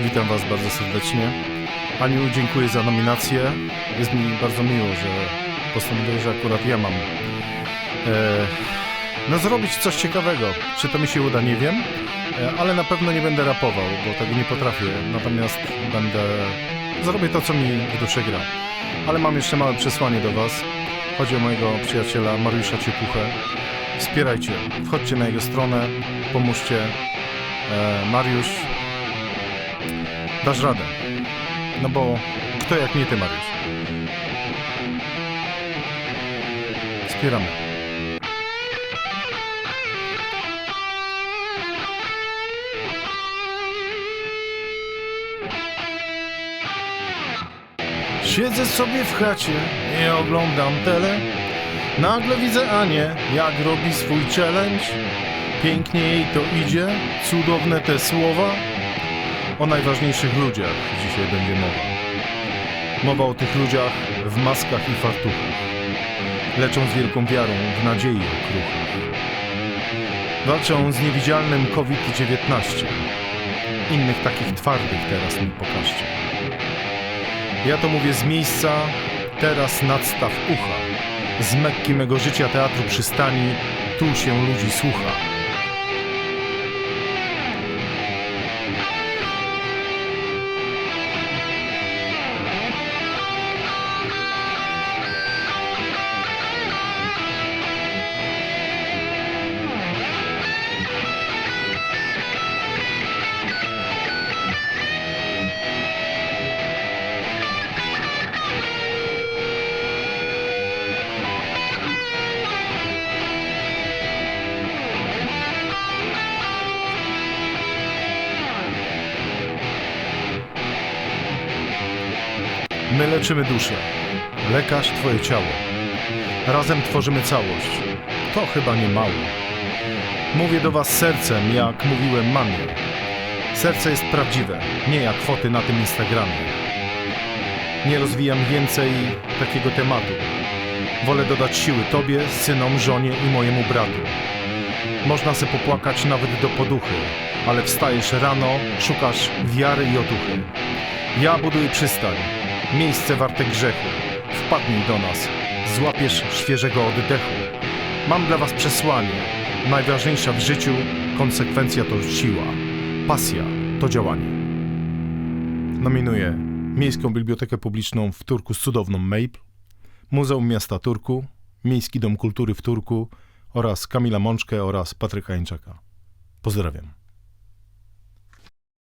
Witam Was bardzo serdecznie. Aniu, dziękuję za nominację. Jest mi bardzo miło, że postanowiłeś, że akurat ja mam e, no, zrobić coś ciekawego. Czy to mi się uda, nie wiem, e, ale na pewno nie będę rapował, bo tego nie potrafię. Natomiast będę. Zrobię to, co mi w duszy gra. Ale mam jeszcze małe przesłanie do Was. Chodzi o mojego przyjaciela Mariusza Ciepuchę. Wspierajcie, wchodźcie na jego stronę, pomóżcie. E, Mariusz, dasz radę. No bo kto jak nie ty, Mariusz? Wspieramy. Siedzę sobie w chacie, nie oglądam tele. Nagle widzę Anię, jak robi swój challenge. Pięknie jej to idzie, cudowne te słowa. O najważniejszych ludziach dzisiaj będzie mowa. Mowa o tych ludziach w maskach i fartuchach. Leczą z wielką wiarą w nadziei okruchach. Walczą z niewidzialnym COVID-19. Innych takich twardych teraz mi pokażcie. Ja to mówię z miejsca, teraz nadstaw ucha. Z Mekki mego życia teatru przystani, tu się ludzi słucha. My leczymy duszę, lekarz twoje ciało. Razem tworzymy całość. To chyba nie mało. Mówię do was sercem, jak mówiłem mamie. Serce jest prawdziwe, nie jak foty na tym Instagramie. Nie rozwijam więcej takiego tematu. Wolę dodać siły tobie, synom, żonie i mojemu bratu. Można se popłakać nawet do poduchy, ale wstajesz rano, szukasz wiary i otuchy. Ja buduję przystań, miejsce warte grzechu. Wpadnij do nas, złapiesz świeżego oddechu. Mam dla was przesłanie. Najważniejsza w życiu konsekwencja to siła. Pasja to działanie. Nominuję Miejską Bibliotekę Publiczną w Turku z cudowną Maple, Muzeum Miasta Turku, Miejski Dom Kultury w Turku oraz Kamila Mączkę oraz Patryka Jańczaka. Pozdrawiam.